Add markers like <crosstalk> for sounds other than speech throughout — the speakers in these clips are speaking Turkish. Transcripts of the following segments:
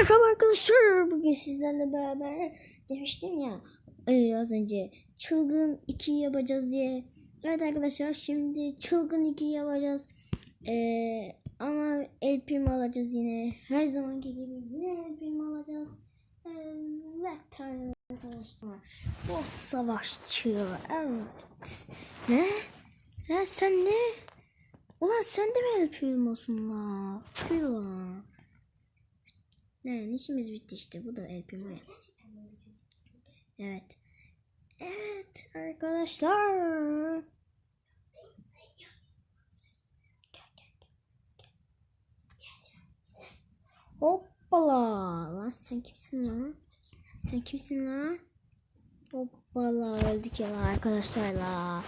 Merhaba arkadaşlar. Bugün sizlerle beraber demiştim ya e, az önce çılgın 2 yapacağız diye. Evet arkadaşlar şimdi çılgın 2 yapacağız. E, ama el primo alacağız yine. Her zamanki gibi yine el primo alacağız. Evet arkadaşlar. O savaşçı. Evet. Ne? Ya sen ne? Ulan sen de mi el primosun la? Tüh Ne işimiz bitti işte. Bu da el. Evet. Evet arkadaşlar. Hoppala. Lan sen kimsin lan? Sen kimsin lan? Hoppala öldük ya arkadaşlar la.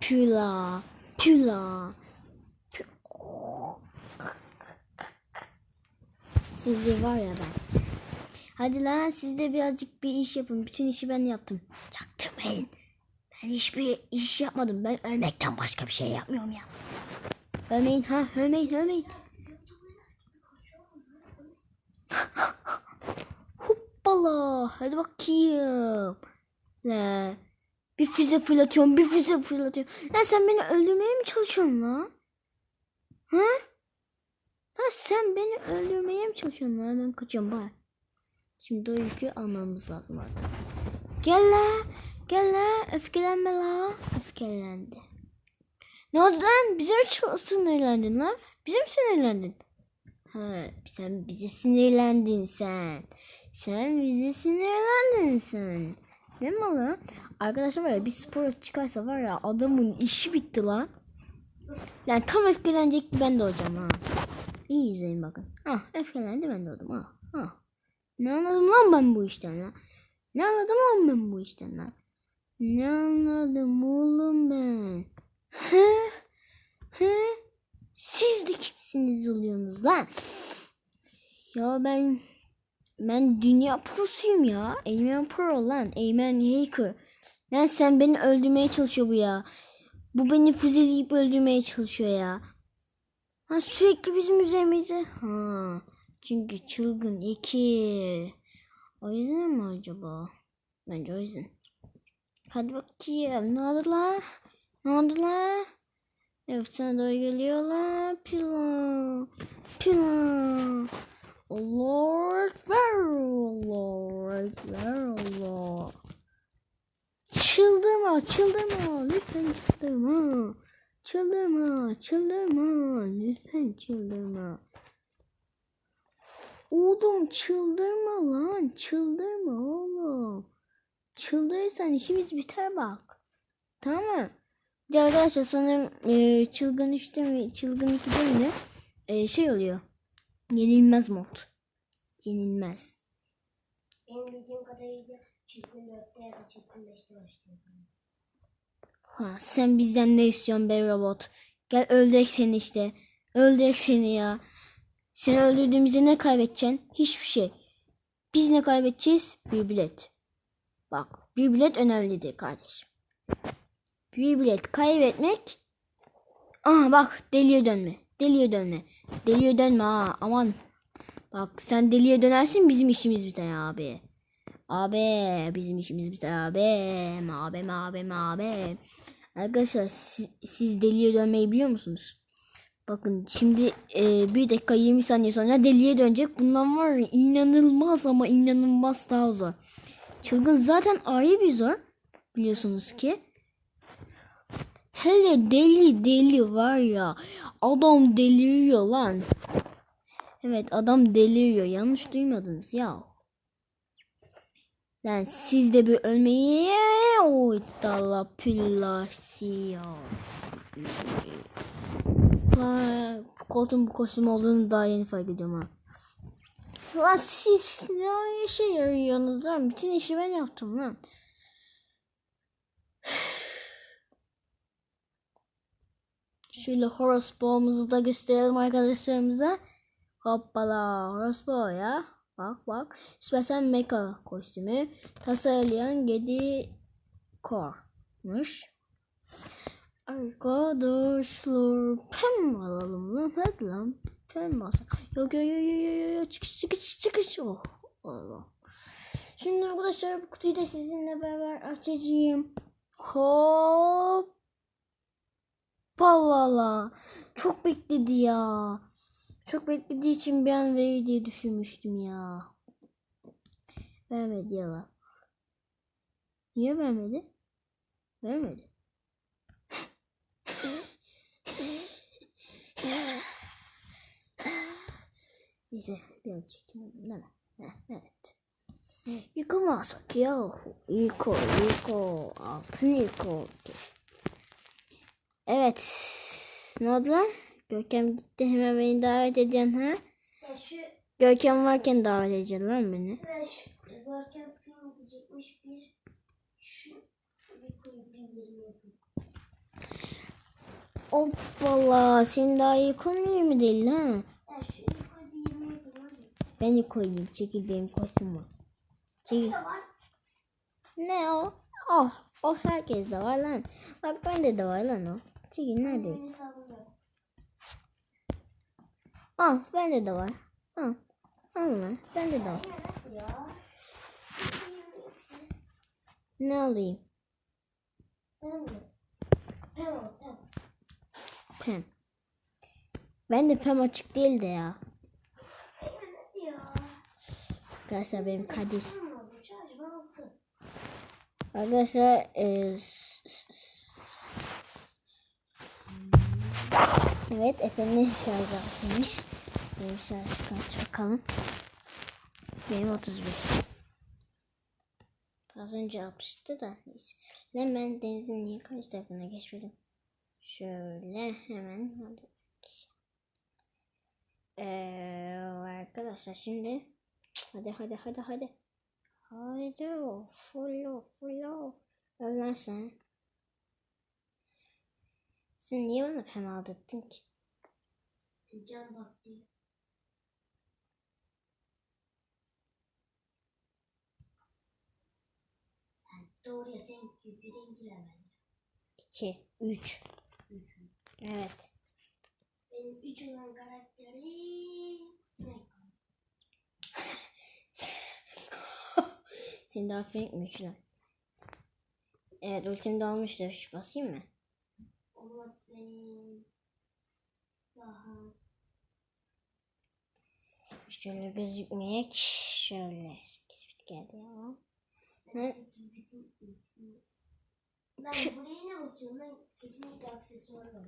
Püla. Püla. Sizde var ya ben. Hadi lan siz de birazcık bir iş yapın. Bütün işi ben yaptım. Çaktırmayın. Ben hiçbir iş yapmadım. Ben ölmekten başka bir şey yapmıyorum ya. Ölmeyin ha ölmeyin ölmeyin. <laughs> Hoppala. Hadi bakayım. La. Bir füze fırlatıyorum. Bir füze fırlatıyorum. Lan sen beni öldürmeye mi çalışıyorsun lan? Ha? Ha sen beni öldürmeye mi çalışıyorsun lan? Ben kaçıyorum bak. Şimdi o yükü almamız lazım artık. Gel la. Gel la. Öfkelenme la. Öfkelendi. Ne oldu lan? Bize mi sinirlendin lan? Bize mi sinirlendin? Ha, sen bize sinirlendin sen. Sen bize sinirlendin sen. Değil mi lan? Arkadaşlar var ya bir spor çıkarsa var ya adamın işi bitti lan. Yani tam öfkelenecek ben de hocam ha. İyi izleyin bakın. Ah öfkelendi ben de oldum. Ah, ah. Ne anladım lan ben bu işten lan? Ne anladım lan ben bu işten lan? Ne anladım oğlum ben? He? He? Siz de kimsiniz oluyorsunuz lan? Ya ben ben dünya prosuyum ya. Eymen Pro lan. Eymen Hacker. Lan sen beni öldürmeye çalışıyor bu ya. Bu beni füzeleyip öldürmeye çalışıyor ya. Ha sürekli bizim üzerimize. Ha. Çünkü çılgın iki. O yüzden mi acaba? Bence o yüzden. Hadi bakayım. Ne oldu la? Ne oldu la? Evet sana doğru geliyorlar. Pila. Pila. Allah Ekber. Allah Ekber. Çıldırma, çıldırma. Lütfen çıldırma. Çıldırma, çıldırma. Lütfen çıldırma. Oğlum çıldırma lan. Çıldırma oğlum. Çıldırırsan işimiz biter bak. Tamam mı? Arkadaşlar sanırım e, çılgın 3'te mi çılgın 2'de mi? E, şey oluyor. Yenilmez mod. Yenilmez. Benim bildiğim kadarıyla çırpın 4'te ya da çırpın 5'te başlıyor. Ha, sen bizden ne istiyorsun be robot? Gel öldürek seni işte. Öldürek seni ya. Seni öldürdüğümüzde ne kaybedeceksin? Hiçbir şey. Biz ne kaybedeceğiz? Bir bilet. Bak bir bilet önemlidir kardeşim. Bir bilet kaybetmek. Aha bak deliye dönme. Deliye dönme. Deliye dönme ha aman. Bak sen deliye dönersin bizim işimiz biter abi. Abi bizim işimiz biter abi. Abi abi abi. Arkadaşlar siz, siz deliye dönmeyi biliyor musunuz? Bakın şimdi e, bir dakika 20 saniye sonra deliye dönecek. Bundan var ya inanılmaz ama inanılmaz daha zor. Çılgın zaten ayrı bir zor. Biliyorsunuz ki. Hele deli deli var ya. Adam deliriyor lan. Evet adam deliriyor. Yanlış duymadınız ya. Lan siz de bir ölmeyi oy dala püllasyon. Ha, koltuğun bu kostüm olduğunu daha yeni fark ediyorum ha. Lan siz ne işe yarıyorsunuz lan? Bütün işi ben yaptım lan. Şöyle horospağımızı da gösterelim arkadaşlarımıza. Hoppala horospağ ya. Bak bak. Süpersel Mecha kostümü. Tasarlayan Gedi Kor'muş. Arkadaşlar pem alalım lan hadi lan. Pem mi alsak? Yok yok yok yok yok çıkış çıkış çıkış. Oh Allah. Şimdi arkadaşlar bu kutuyu da sizinle beraber açacağım. Hop. Pallala. Çok bekledi ya. Çok beklediği için bir an verir diye düşünmüştüm ya. Vermedi ya lan. Niye vermedi? Vermedi. Neyse biraz çekim değil mi? Heh, Evet. Yıkamazsak ya. Yıko, yıko. Altın yıko. Evet. Ne oldu lan? Görkem gitti hemen beni davet edeceksin ha? Ya şu Görkem varken davet edeceksin lan beni. şu varken film gidecekmiş bir şu. Hoppala senin daha iyi konuyor mu değil ha? Ya şu. Beni koyayım. Çekil benim kostüm var. Çekil. Ne o? Oh, o herkes de var lan. Bak bende de var lan o. Çekil nerede? Al bende de var. Al. Al lan. Bende de var. Ne alayım? Pem. Ben de pem açık değil de ya. Arkadaşlar benim kardeş. Tamam oldu. Şarjım altı. Arkadaşlar e, Evet Efe'nin şarjı altıymış. Benim şarj kaç bakalım. Benim 31. Az önce 60'tı da neyse. Hemen denizin niye karşı tarafına geçmedim. Şöyle hemen. Ee, arkadaşlar şimdi hadi hadi hadi hadi. Haydi follow follow. Öl lan sen. Sen niye bana pem aldırdın ki? Can bastı. Yani doğru ya sen birinciler bence. 2, 3. Üç mü? Evet. Benim üç olan karakteri Frank. <laughs> Senin daha Frank mi üçler? Evet ultim dolmuştur. Şu basayım mı? Şöyle gözükmeyek. Şöyle. 8 bit geldi ya. Ne? buraya ne basıyorsun lan? Kesinlikle aksesuar var.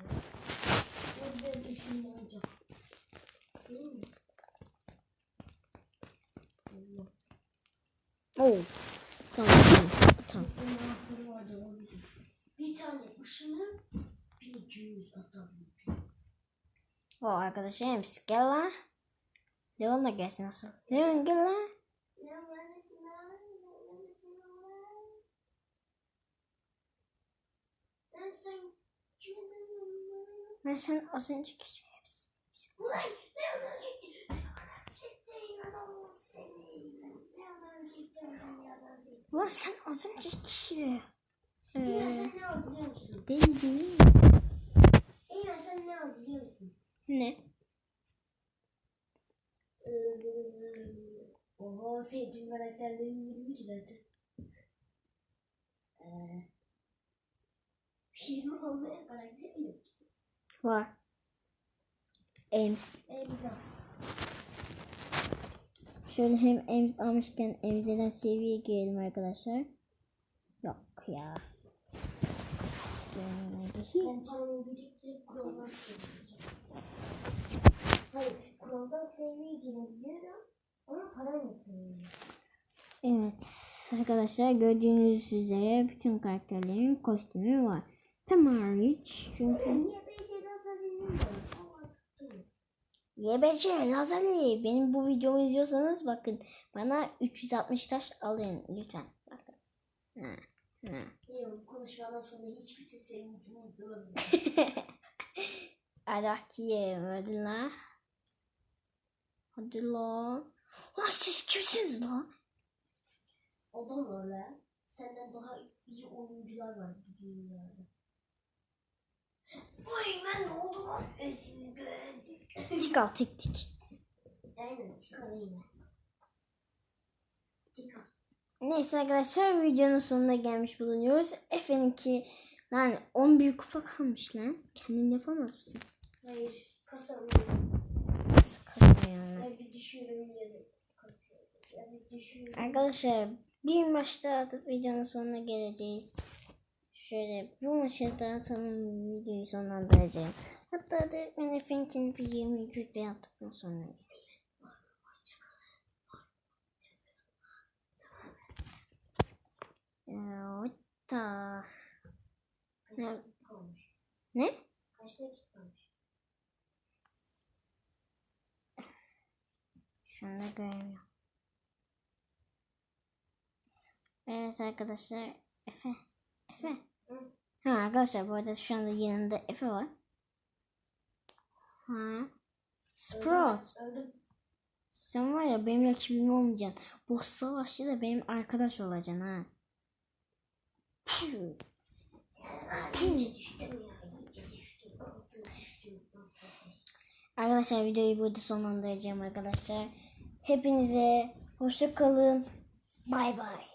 O. Değil mi? Allah. Oo. Tamam tamam. Tamam. Bir tane ışını 1200 hatta 1300. O arkadaşım gel lan. Leon da gelsin nasıl? Leon gel lan. Lan sen az önceki şey Ulan ne? Ne. Ne ölecekti? Ne ölecekti? Ulan sen az önceki. Ee, ne değil değil. Ne al biliyor musun? Ne? Ee, Oha sevdiğim karakterlerin 22 zaten. Ee, Şirin olmayan karakter yok. Var. Ames. Ee, güzel. Şöyle hem Ames almışken Ames'den seviye girelim arkadaşlar. Yok ya. Ben paramı biriktirip kuraldan seviyorum. Hayır, kuraldan sevmeyi girebiliyorum ama para yetmiyor. Evet arkadaşlar gördüğünüz üzere bütün karakterlerin kostümü var. Pem hariç çünkü. YBC Lazali benim bu videomu izliyorsanız bakın bana 360 taş alın lütfen. Bakın. Ha, ha. Biliyorum konuşmadan sonra hiçbir şey senin için unutulmaz. <laughs> Hadi la. Hadi la. Lan siz kimsiniz lan? Adam öyle. Senden daha iyi oyuncular var bu dünyada. Oy ben ne oldu lan? Tik al tik tik. Aynen çıkarayım. Neyse arkadaşlar videonun sonuna gelmiş bulunuyoruz. Efe'ninki lan 10 büyük kupa kalmış lan. Kendin yapamaz mısın? Hayır. Kasamıyorum. Sıkıntı yani. Ben bir düşüyorum dedim. Bir düşüyorum. Arkadaşlar bir maç daha atıp videonun sonuna geleceğiz. Şöyle bu maçı da atalım videoyu sonlandıracağım. Hatta da ben Efe'ninkini bir 20 rütbe yaptıktan sonra. Evet. Kaç Ne? Ne? Kaç dakika olmuş? Şu anda göremiyorum. Evet arkadaşlar. Efe. Efe. Hı. Ha arkadaşlar bu arada şu anda yanında Efe var. Ha. Sprout. Sen var ya benim rakibim olmayacaksın. Bu savaşçı da benim arkadaş olacaksın ha. Arkadaşlar videoyu burada sonlandıracağım arkadaşlar. Hepinize hoşça kalın. Bay bay.